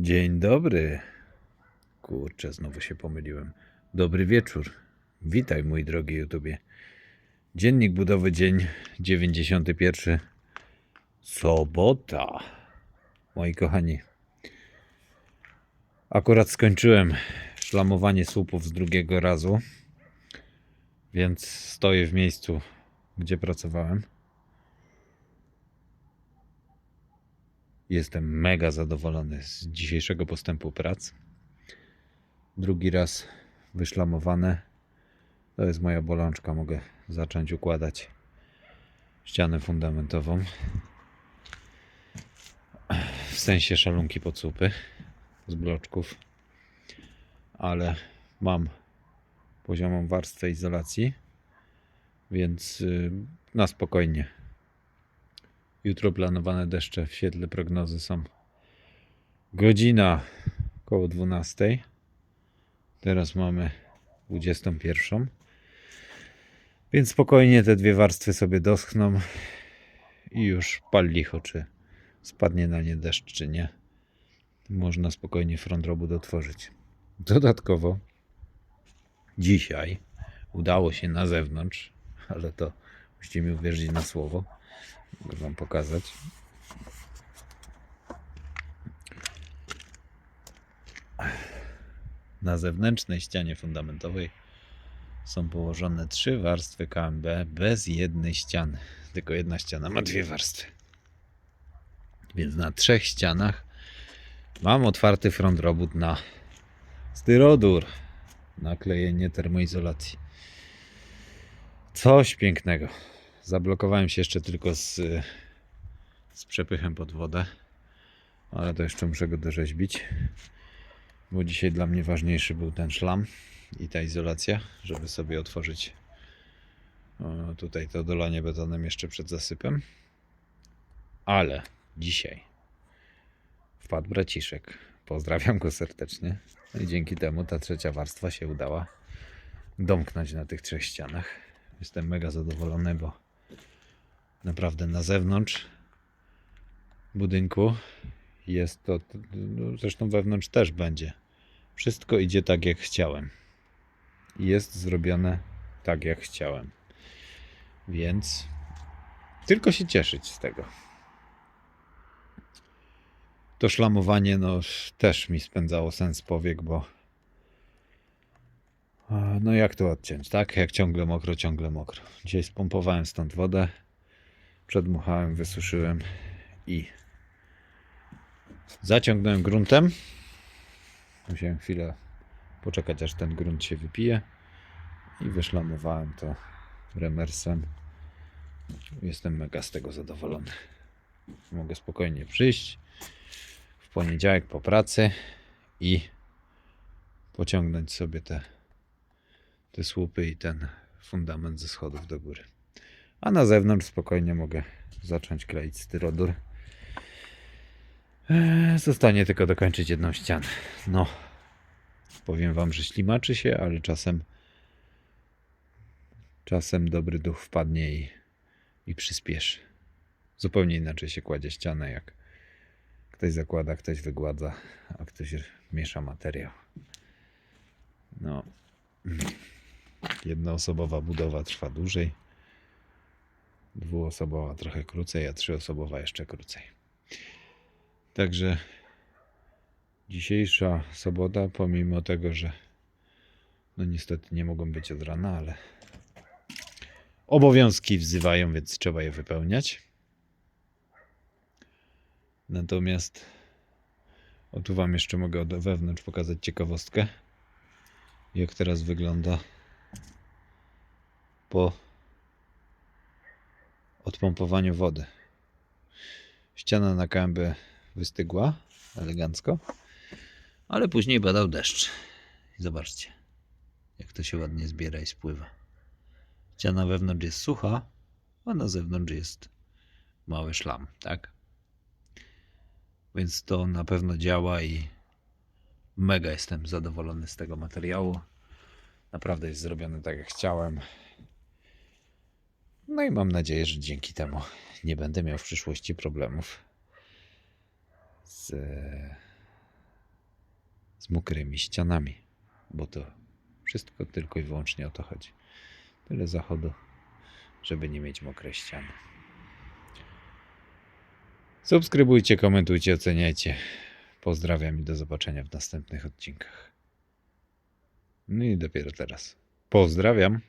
Dzień dobry. Kurczę, znowu się pomyliłem. Dobry wieczór. Witaj, mój drogi YouTubie. Dziennik budowy, dzień 91. Sobota. Moi kochani. Akurat skończyłem szlamowanie słupów z drugiego razu, więc stoję w miejscu, gdzie pracowałem. Jestem mega zadowolony z dzisiejszego postępu prac. Drugi raz wyszlamowane. To jest moja bolączka. Mogę zacząć układać ścianę fundamentową. W sensie szalunki pod słupy z bloczków. Ale mam poziomą warstwę izolacji, więc y, na spokojnie. Jutro planowane deszcze w świetle prognozy są godzina około 12. Teraz mamy 21. Więc spokojnie te dwie warstwy sobie doschną i już pal licho, czy spadnie na nie deszcz, czy nie. Można spokojnie front robót otworzyć. Dodatkowo dzisiaj udało się na zewnątrz, ale to musicie mi uwierzyć na słowo. Mogę wam pokazać. Na zewnętrznej ścianie fundamentowej są położone trzy warstwy KMB bez jednej ściany. Tylko jedna ściana ma dwie warstwy. Więc na trzech ścianach mam otwarty front robót na styrodur, naklejenie termoizolacji. Coś pięknego. Zablokowałem się jeszcze tylko z, z przepychem pod wodę, ale to jeszcze muszę go dorzeźbić, bo dzisiaj dla mnie ważniejszy był ten szlam i ta izolacja, żeby sobie otworzyć tutaj to dolanie betonem jeszcze przed zasypem. Ale dzisiaj wpadł braciszek. Pozdrawiam go serdecznie. I dzięki temu ta trzecia warstwa się udała domknąć na tych trzech ścianach. Jestem mega zadowolony, bo naprawdę na zewnątrz budynku jest to, no zresztą wewnątrz też będzie. Wszystko idzie tak jak chciałem. Jest zrobione tak jak chciałem. Więc tylko się cieszyć z tego. To szlamowanie no, też mi spędzało sens powiek, bo no jak to odciąć, tak? Jak ciągle mokro, ciągle mokro. Dzisiaj spompowałem stąd wodę, przedmuchałem, wysuszyłem i zaciągnąłem gruntem. Musiałem chwilę poczekać, aż ten grunt się wypije i wyszlamowałem to remersem. Jestem mega z tego zadowolony. Mogę spokojnie przyjść w poniedziałek po pracy i pociągnąć sobie te, te słupy i ten fundament ze schodów do góry. A na zewnątrz spokojnie mogę zacząć kleić styrodur. Eee, Zostanie tylko dokończyć jedną ścianę. No, powiem wam, że ślimaczy się, ale czasem czasem dobry duch wpadnie i, i przyspieszy. Zupełnie inaczej się kładzie ścianę, jak ktoś zakłada, ktoś wygładza, a ktoś miesza materiał. No, jednoosobowa budowa trwa dłużej, dwuosobowa trochę krócej, a trzyosobowa jeszcze krócej. Także dzisiejsza sobota, pomimo tego, że no niestety nie mogą być od rana, ale obowiązki wzywają, więc trzeba je wypełniać. Natomiast o tu Wam jeszcze mogę od wewnątrz pokazać ciekawostkę, jak teraz wygląda po odpompowaniu wody. Ściana na kębę wystygła elegancko, ale później badał deszcz. Zobaczcie, jak to się ładnie zbiera i spływa. Ściana wewnątrz jest sucha, a na zewnątrz jest mały szlam, tak? Więc to na pewno działa i mega jestem zadowolony z tego materiału. Naprawdę jest zrobiony tak jak chciałem. No i mam nadzieję, że dzięki temu nie będę miał w przyszłości problemów z, z mokrymi ścianami, bo to wszystko tylko i wyłącznie o to chodzi. Tyle zachodu, żeby nie mieć mokrej ściany. Subskrybujcie, komentujcie, oceniajcie. Pozdrawiam i do zobaczenia w następnych odcinkach. No i dopiero teraz. Pozdrawiam.